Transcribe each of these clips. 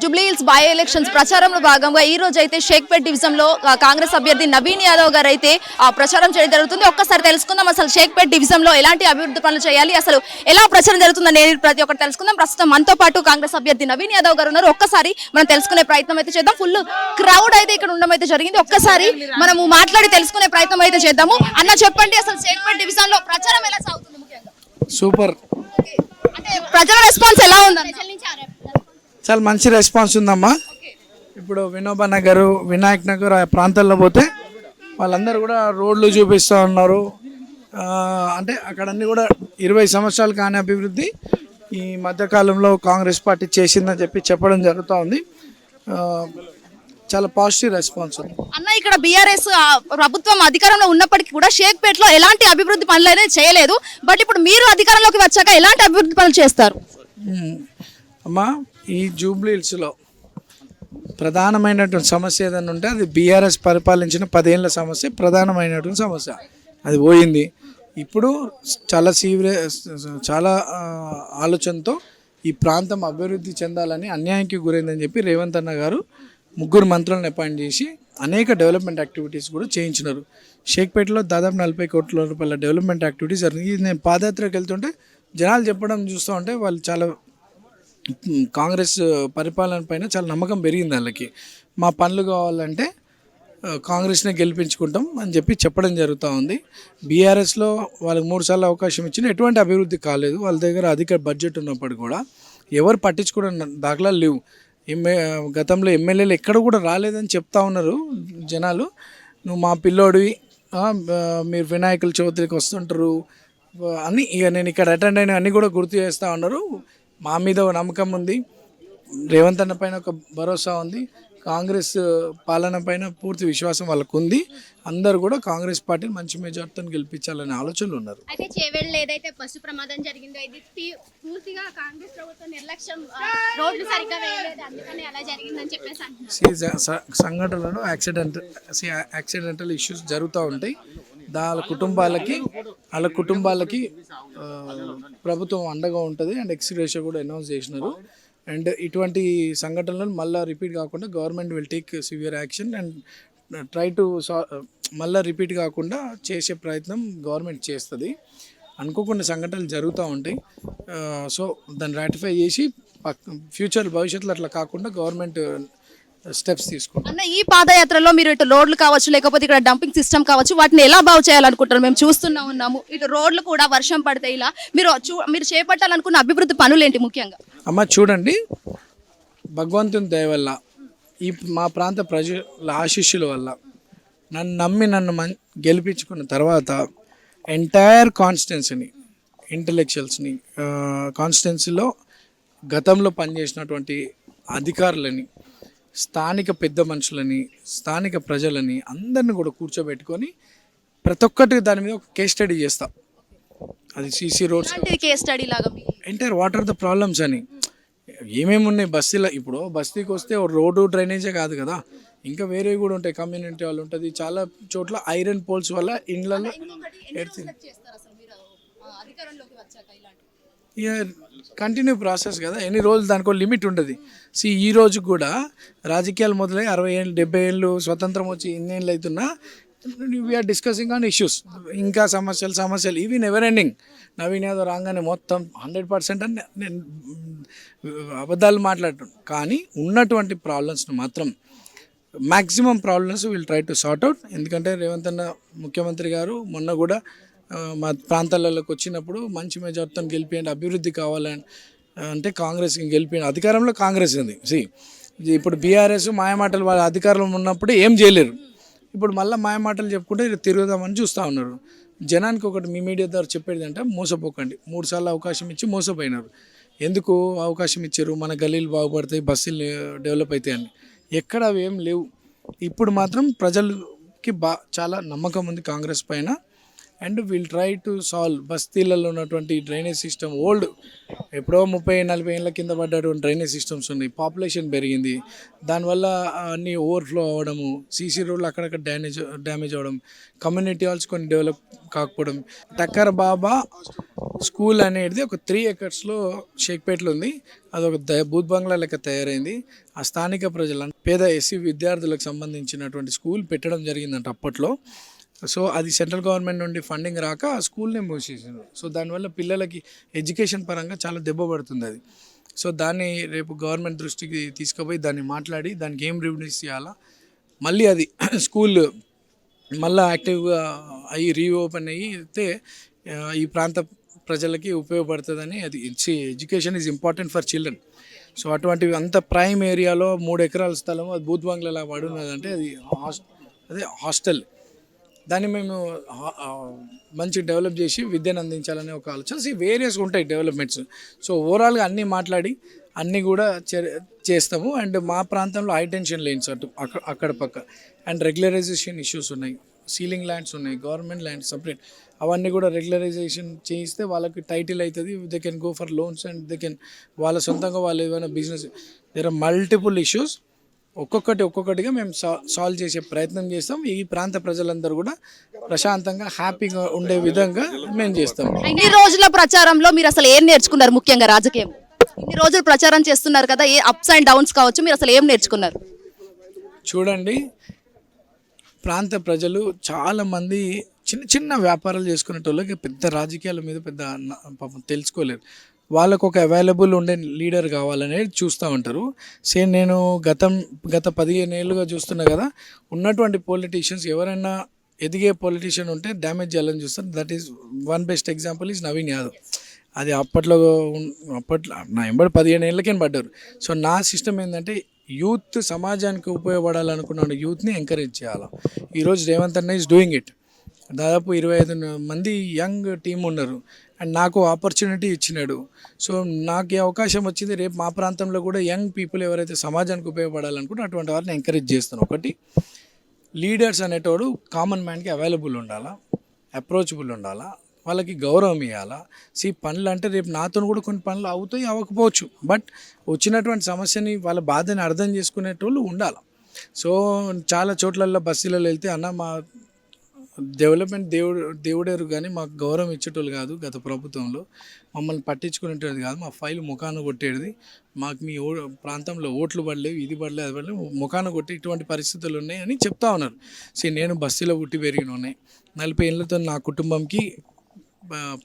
Jubilee hills by elections ప్రచారంలో భాగంగా ఈ రోజు అయితే షేక్పేట్ డివిజన్లో ఆ, కాంగ్రెస్ అభ్యర్థి నవీన్ యాదవ్ గారు అయితే ఆ, ప్రచారం చేయడం జరుగుతుంది. ఒక్కసారి తెలుసుకుందాం అసలు షేక్పేట్ డివిజన్లో ఎలాంటి అభివృద్ధి పనులు చేయాలి అసలు ఎలా ప్రచారం జరుగుతుందని ప్రతి ఒక్కటి తెలుసుకుందాం. ప్రస్తుతం మనతో పాటు కాంగ్రెస్ అభ్యర్థి నవీన్ యాదవ్ గారు ఉన్నారు. ఒక్కసారి మనం తెలుసుకునే ప్రయత్నం అయితే చేద్దాం. ఫుల్ క్రౌడ్ అయితే ఇక్కడ ఉండడం అయితే జరిగింది. ఒక్కసారి మనము మాట్లాడి తెలుసుకునే ప్రయత్నం అయితే చేద్దాము. అన్న చెప్పండి అసలు షేక్పేట్ డివిజన్లో ప్రచారం ఎలా సాగుతుంది ముఖ్యంగా? సూపర్. అంటే ప్రజల రెస్పాన్స్ ఎలా ఉంది చాలా మంచి రెస్పాన్స్ ఉందమ్మా. ఇప్పుడు వినోబా నగర్ వినాయక్ నగర్ ఆ ప్రాంతాల్లో పోతే వాళ్ళందరూ కూడా రోడ్లు చూపిస్తూ ఉన్నారు. అంటే అక్కడ అన్ని కూడా ఇరవై సంవత్సరాలు కాని అభివృద్ధి. ఈ మధ్యకాలంలో కాంగ్రెస్ పార్టీ చేసిందని చెప్పి చెప్పడం జరుగుతూ ఉంది. చాలా పాజిటివ్ రెస్పాన్స్ ఉంది. అన్న ఇక్కడ బీఆర్ఎస్ ప్రభుత్వం అధికారంలో ఉన్నప్పటికీ కూడా షేక్పేట్లో ఎలాంటి అభివృద్ధి పనులు అనేది చేయలేదు. బట్ ఇప్పుడు మీరు అధికారంలోకి వచ్చాక ఎలాంటి అభివృద్ధి పనులు చేస్తారు. అమ్మా ఈ జూబ్లీహిల్స్లో ప్రధానమైనటువంటి సమస్య ఏదైనా ఉంటే అది బీఆర్ఎస్ పరిపాలించిన పదేళ్ళ సమస్య ప్రధానమైనటువంటి సమస్య. అది పోయింది. ఇప్పుడు చాలా సీరియస్ చాలా ఆలోచనతో ఈ ప్రాంతం అభివృద్ధి చెందాలని అన్యాయానికి గురైందని చెప్పి రేవంత్ అన్న గారు ముగ్గురు మంత్రులను అపాయింట్ చేసి అనేక డెవలప్మెంట్ యాక్టివిటీస్ కూడా చేయించినారు. షేక్పేటలో దాదాపు నలభై కోట్ల రూపాయల డెవలప్మెంట్ యాక్టివిటీస్ జరిగింది. ఇది నేను పాదయాత్రకు వెళ్తుంటే జనాలు చెప్పడం చూస్తూ ఉంటే వాళ్ళు చాలా కాంగ్రెస్ పరిపాలన పైన చాలా నమ్మకం పెరిగింది వాళ్ళకి. మా పనులు కావాలంటే కాంగ్రెస్నే గెలిపించుకుంటాం అని చెప్పి చెప్పడం జరుగుతూ ఉంది. బీఆర్ఎస్లో వాళ్ళకి మూడు సార్లు అవకాశం ఇచ్చిన ఎటువంటి అభివృద్ధి కాలేదు. వాళ్ళ దగ్గర అధిక బడ్జెట్ ఉన్నప్పుడు కూడా ఎవరు పట్టించుకోవడం దాఖలాలు లేవు. ఎమ్మె గతంలో ఎమ్మెల్యేలు ఎక్కడ కూడా రాలేదని చెప్తా ఉన్నారు జనాలు. నువ్వు మా పిల్లోడివి మీరు వినాయకుల చవితికి వస్తుంటారు అని ఇక నేను ఇక్కడ అటెండ్ అయిన అన్నీ కూడా గుర్తు చేస్తూ ఉన్నారు. మా మీద ఒక నమ్మకం ఉంది. రేవంత్ అన్న పైన ఒక భరోసా ఉంది. కాంగ్రెస్ పాలన పైన పూర్తి విశ్వాసం వాళ్ళకు ఉంది అందరు కూడా కాంగ్రెస్ పార్టీని మంచి మెజార్టీతో గెలిపించాలనే ఆలోచనలు ఉన్నారు. అయితే చేవెళ్ళలో ఏదైతే బస్సు ప్రమాదం జరిగిందో ఇది తీ- పూర్తిగా కాంగ్రెస్ ప్రభుత్వం నిర్లక్ష్యం ఆ, రోడ్లు సరిగ్గా వేయలేదు. అందుకని అలా జరిగిందని చెప్పేసి అంటున్నారు. See, జ- స- సంఘటనలు యాక్సిడెంట్ యాక్సిడెంటల్ ఇష్యూస్ జరుగుతూ ఉంటాయి. వాళ్ళ కుటుంబాలకి వాళ్ళ కుటుంబాలకి ప్రభుత్వం అండగా ఉంటుంది. అండ్ ఎక్స్గ్రేషియా కూడా అనౌన్స్ చేసినారు. అండ్ ఇటువంటి సంఘటనలను మళ్ళీ రిపీట్ కాకుండా government will take severe action and try to మళ్ళీ రిపీట్ కాకుండా చేసే ప్రయత్నం గవర్నమెంట్ చేస్తుంది. అనుకోకుండా సంఘటనలు జరుగుతూ ఉంటాయి. సో దాన్ని రాటిఫై చేసి ఫ్యూచర్ భవిష్యత్తులో అట్లా కాకుండా గవర్నమెంట్ స్టెప్స్ తీసుకుంటాం. అన్న ఈ పాదయాత్రలో మీరు ఇటు రోడ్లు కావచ్చు లేకపోతే ఇక్కడ డంపింగ్ సిస్టమ్ కావచ్చు వాటిని ఎలా బాగు చేయాలనుకుంటారు మేము చూస్తున్నా ఉన్నాము. ఇటు రోడ్లు కూడా వర్షం పడితే ఇలా మీరు చూ మీరు చేపట్టాలనుకున్న అభివృద్ధి పనులు ఏంటి ముఖ్యంగా? అమ్మ చూడండి. భగవంతుని దయ వల్ల ఈ మా ప్రాంత ప్రజల ఆశీస్సుల వల్ల నన్ను నమ్మి నన్ను మం గెలిపించుకున్న తర్వాత ఎంటైర్ కాన్స్టిట్యున్సీని ఇంటలెక్చువల్స్ని కాన్స్టిట్యున్సీలో గతంలో పనిచేసినటువంటి అధికారులని స్థానిక పెద్ద మనుషులని స్థానిక ప్రజలని అందరిని కూడా కూర్చోబెట్టుకొని ప్రతి ఒక్కటి దాని మీద ఒక కేస్ స్టడీ చేస్తా. అది సీసీ రోడ్స్ కేస్ స్టడీ లాగా entire what are the problems అని. ఏమేమి ఉన్నాయి బస్తీలో ఇప్పుడు బస్తీకి వస్తే రోడ్డు డ్రైనేజే కాదు కదా. ఇంకా వేరే కూడా ఉంటాయి. కమ్యూనిటీ వాళ్ళు ఉంటుంది. చాలా చోట్ల ఐరన్ పోల్స్ వల్ల ఇండ్లలో ఇక కంటిన్యూ ప్రాసెస్ కదా. ఎన్ని రోజులు దానికి లిమిట్ ఉంటుంది సి ఈ రోజు కూడా రాజకీయాలు మొదలై అరవై ఏళ్ళు డెబ్బై ఏళ్ళు స్వతంత్రం వచ్చి ఇన్నేళ్ళు అవుతున్నా వీఆర్ డిస్కసింగ్ ఆన్ ఇష్యూస్ ఇంకా సమస్యలు సమస్యలు ఇవి నెవర్ ఎండింగ్ నవీన్ యాదవ్ రాగానే మొత్తం హండ్రెడ్ పర్సెంట్ అని నేను అబద్ధాలు మాట్లాడటం కానీ ఉన్నటువంటి ప్రాబ్లమ్స్ను మాత్రం maximum problems will try to sort out ఎందుకంటే రేవంత్ అన్న ముఖ్యమంత్రి గారు మొన్న కూడా మా ప్రాంతాలలోకి వచ్చినప్పుడు మంచి మెజార్టీతో గెలిపియండి అభివృద్ధి కావాలని అంటే కాంగ్రెస్ గెలిపియండి అధికారంలో కాంగ్రెస్ ఉంది. సి ఇప్పుడు బీఆర్ఎస్ మాయమాటలు వాళ్ళ అధికారంలో ఉన్నప్పుడు ఏం చేయలేరు. ఇప్పుడు మళ్ళీ మాయమాటలు చెప్పుకుంటే తిరుగుదామని చూస్తూ ఉన్నారు. జనానికి ఒకటి మీ మీడియా ద్వారా చెప్పేది అంటే మోసపోకండి. మూడు సార్లు అవకాశం ఇచ్చి మోసపోయినారు. ఎందుకు అవకాశం ఇచ్చారు? మన గలీలు బాగుపడతాయి బస్సులు డెవలప్ అవుతాయని ఎక్కడ అవి ఏం లేవు. ఇప్పుడు మాత్రం ప్రజలకి బా చాలా నమ్మకం ఉంది కాంగ్రెస్ పైన. And will try to solve బస్తీలలో ఉన్నటువంటి డ్రైనేజ్ సిస్టమ్ ఓల్డ్. ఎప్పుడో ముప్పై నలభై ఏళ్ళ కింద పడ్డటువంటి డ్రైనేజ్ సిస్టమ్స్ ఉన్నాయి. పాపులేషన్ పెరిగింది. దానివల్ల అన్ని ఓవర్ఫ్లో అవ్వడము సీసీ రోడ్లు అక్కడక్కడ డ్యామేజ్ డ్యామేజ్ అవ్వడం కమ్యూనిటీ హాల్స్ కొన్ని డెవలప్ కాకపోవడం. టక్కర్ బాబా స్కూల్ అనేది ఒక త్రీ ఎకర్స్లో షేక్పేటలో ఉంది. అది ఒక ద బూత్ బంగ్లా లెక్క తయారైంది. ఆ స్థానిక ప్రజల పేద ఎస్సీ విద్యార్థులకు సంబంధించినటువంటి స్కూల్ పెట్టడం జరిగిందంట అప్పట్లో. సో అది సెంట్రల్ గవర్నమెంట్ నుండి ఫండింగ్ రాక ఆ స్కూల్ని మూసేసారు సో దానివల్ల పిల్లలకి ఎడ్యుకేషన్ పరంగా చాలా దెబ్బ పడుతుంది అది. సో దాన్ని రేపు గవర్నమెంట్ దృష్టికి తీసుకుపోయి దాన్ని మాట్లాడి దానికి ఏం రివ్యూస్ చేయాలా? మళ్ళీ అది స్కూల్ మళ్ళీ యాక్టివ్గా అయ్యి రీఓపెన్ అయ్యి అయితే ఈ ప్రాంత ప్రజలకి ఉపయోగపడుతుందని అది education is important for children. So అటువంటివి అంత ప్రైమ్ ఏరియాలో మూడు ఎకరాల స్థలం అది బూత్ బంగ్లా పడి ఉన్నదంటే అది హాస్ అదే హాస్టల్. దాన్ని మేము మంచి డెవలప్ చేసి విద్యను అందించాలనే ఒక ఆలోచన. సో వేరియస్ ఉంటాయి డెవలప్మెంట్స్ సో ఓవరాల్గా అన్నీ మాట్లాడి అన్నీ కూడా చే- చేస్తాము. అండ్ మా ప్రాంతంలో హై టెన్షన్ లేన్స్ అటు అక్కడ అక్కడ పక్క. అండ్ రెగ్యులరైజేషన్ ఇష్యూస్ ఉన్నాయి. సీలింగ్ ల్యాండ్స్ ఉన్నాయి గవర్నమెంట్ ల్యాండ్స్ సపరేట్ అవన్నీ కూడా రెగ్యులరైజేషన్ చేయిస్తే వాళ్ళకి టైటిల్ అవుతుంది they can go for loans and they can వాళ్ళ సొంతంగా వాళ్ళు ఏదైనా business there are multiple issues ఒక్కొక్కటి ఒక్కొక్కటిగా మేము సా- సాల్వ్ చేసే ప్రయత్నం చేస్తాం. ఈ ప్రాంత ప్రజలందరూ కూడా ప్రశాంతంగా హ్యాపీగా ఉండే విధంగా మేము చేస్తాం. ఇన్ని రోజుల ప్రచారంలో మీరు అసలు ఏం నేర్చుకున్నారు ముఖ్యంగా రాజకీయం? ఇన్ని రోజులు ప్రచారం చేస్తున్నారు కదా ఏ అప్స్ అండ్ డౌన్స్ కావచ్చు మీరు అసలు ఏం నేర్చుకున్నారు? చూడండి ప్రాంత ప్రజలు చాలామంది చిన్న చిన్న వ్యాపారాలు చేసుకునేటోళ్ళకి పెద్ద రాజకీయాల మీద పెద్ద పాపం తెలుసుకోలేరు. వాళ్ళకు ఒక అవైలబుల్ ఉండే లీడర్ కావాలనేది చూస్తూ ఉంటారు. సేమ్ నేను గతం గత పదిహేను ఏళ్ళుగా చూస్తున్నా కదా ఉన్నటువంటి పొలిటీషియన్స్ ఎవరైనా ఎదిగే పొలిటీషియన్ ఉంటే డ్యామేజ్ చేయాలని చూస్తారు. That is one best example is Naveen Yadav అది అప్పట్లో అప్పట్లో నా ఎంబడి పదిహేను ఏళ్ళకేం పడ్డారు. సో నా సిస్టమ్ ఏంటంటే యూత్ సమాజానికి ఉపయోగపడాలనుకున్న యూత్ని ఎంకరేజ్ చేయాలి. ఈరోజు రేవంత్ అన్న ఈజ్ డూయింగ్ ఇట్ దాదాపు ఇరవై ఐదు మంది యంగ్ టీం ఉన్నారు. అండ్ నాకు ఆపర్చునిటీ ఇచ్చినాడు. సో నాకు ఈ అవకాశం వచ్చింది. రేపు మా ప్రాంతంలో కూడా యంగ్ పీపుల్ ఎవరైతే సమాజానికి ఉపయోగపడాలనుకుంటే అటువంటి వారిని ఎంకరేజ్ చేస్తాను. ఒకటి లీడర్స్ అనేటోడు కామన్ మ్యాన్కి అవైలబుల్ ఉండాలా? అప్రోచబుల్ ఉండాలా? వాళ్ళకి గౌరవం ఇవ్వాలా సీ పనులు అంటే రేపు నాతో కూడా కొన్ని పనులు అవుతాయి అవ్వకపోవచ్చు. బట్ వచ్చినటువంటి సమస్యని వాళ్ళ బాధని అర్థం చేసుకునేటోళ్ళు ఉండాలి? సో చాలా చోట్లల్లో బస్సులలో వెళ్తే అన్న మా డెవలప్మెంట్ దేవుడు దేవుడేరు కానీ మాకు గౌరవం ఇచ్చేటోళ్ళు కాదు గత ప్రభుత్వంలో. మమ్మల్ని పట్టించుకునేటోళ్ళు కాదు మా ఫైల్ ముఖాన కొట్టేది. మాకు మీ ఓ ప్రాంతంలో ఓట్లు పడలేవు ఇది పడలేదు అది పడలేదు ముఖాన కొట్టి ఇటువంటి పరిస్థితులు ఉన్నాయి అని చెప్తా ఉన్నారు. సే నేను బస్సులో పుట్టి పెరిగిన ఉన్నాయి నలభై ఏళ్ళతో నా కుటుంబంకి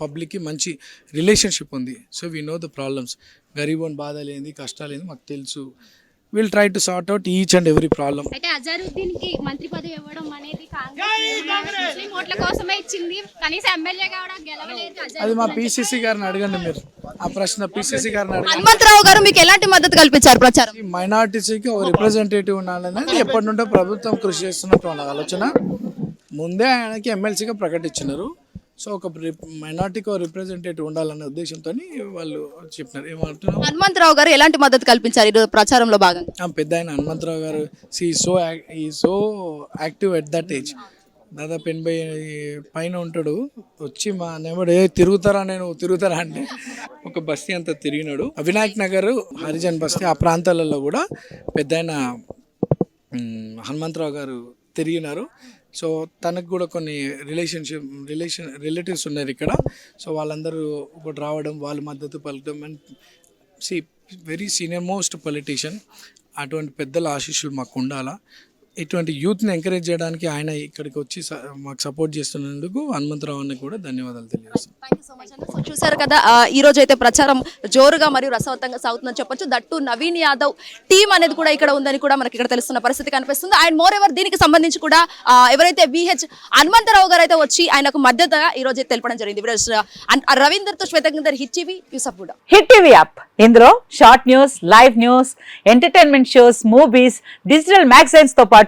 పబ్లిక్కి మంచి రిలేషన్షిప్ ఉంది. So we know the problems. గరీబోన్ బాధ లేని కష్టాలు ఏంది మాకు తెలుసు. Will try to sort out each and every problem అయితే అజరుద్దీన్కి మంత్రి పదవి ఇవ్వడం అనేది కాంగ్రెస్ ఓట్ల కోసమే ఇచ్చింది. కనీసం ఎమ్మెల్యేగా కూడా గెలవలేదు అది మా పీసీసీ గారిని అడగండి మీరు. ఆ ప్రశ్న పీసీసీ గారిని అడగండి. హనుమంతరావు గారు మీకు ఎలాంటి మద్దతు కల్పించారు ప్రచారం? ఈ మైనార్టీసీకి ఒక రిప్రజెంటేటివ్ ఉండాలనేది ఎప్పటి నుండో ప్రభుత్వం కృషి చేస్తున్నటువంటి ఆలోచన. ముందే ఆయనకి ఎమ్మెల్సీగా ప్రకటించినారు. సో ఒక మైనార్టీకి రిప్రజెంటేటివ్ ఉండాలనే ఉద్దేశంతో వాళ్ళు చెప్పినారు. ఏమంటున్నారు హనుమంతరావు గారు ఎలాంటి మద్దతు కల్పించారు ఈరోజు ప్రచారంలో భాగంగా? ఆ పెద్ద ఆయన హనుమంతరావు గారు. సి సో ఈ so active at that age దాదాపు ఎనభై పైన ఉంటాడు. వచ్చి మా నెంబర్ ఏ తిరుగుతారా నేను? తిరుగుతారా? అంటే ఒక బస్తీ అంతా తిరిగినాడు. వినాయక్ నగర్ హరిజన్ బస్తీ ఆ ప్రాంతాలలో కూడా పెద్ద హనుమంతరావు గారు తిరిగినారు. సో తనకు కూడా కొన్ని రిలేషన్షిప్ రిలేషన్ రిలేటివ్స్ ఉన్నారు ఇక్కడ. సో వాళ్ళందరూ ఒకటి రావడం వాళ్ళ మద్దతు పలకడం and see very senior most politician అటువంటి పెద్దల ఆశీస్సులు మాకు ఉండాలా. ఇటువంటి యూత్ని ఎంకరేజ్ చేయడానికి ఆయన ఇక్కడికి వచ్చి మాకు సపోర్ట్ చేస్తున్నందుకు హనుమంతరావు అన్నకి కూడా ధన్యవాదాలు తెలియజేస్తాను సో చూసారు కదా ఈ రోజు అయితే ప్రచారం జోరుగా మరియు రసవత్తంగా సాగుతుందని చెప్పొచ్చు. దట్టు నవీన్ యాదవ్ టీం అనేది కూడా ఇక్కడ ఉందని కూడా మనకి ఇక్కడ తెలుస్తున్న పరిస్థితి కనిపిస్తుంది. అండ్ మోర్ ఎవర్ దీనికి సంబంధించి కూడా ఎవరైతే విహెచ్ హనుమంతరావు గారు అయితే వచ్చి ఆయనకు మద్దతుగా ఈ రోజు తెలపడం జరిగింది. రవీందర్తో శ్వేతంగర్ hit TV Yusuf hit TV app ఇందులో short news live news entertainment shows movies digital మ్యాగజైన్స్తో పాటు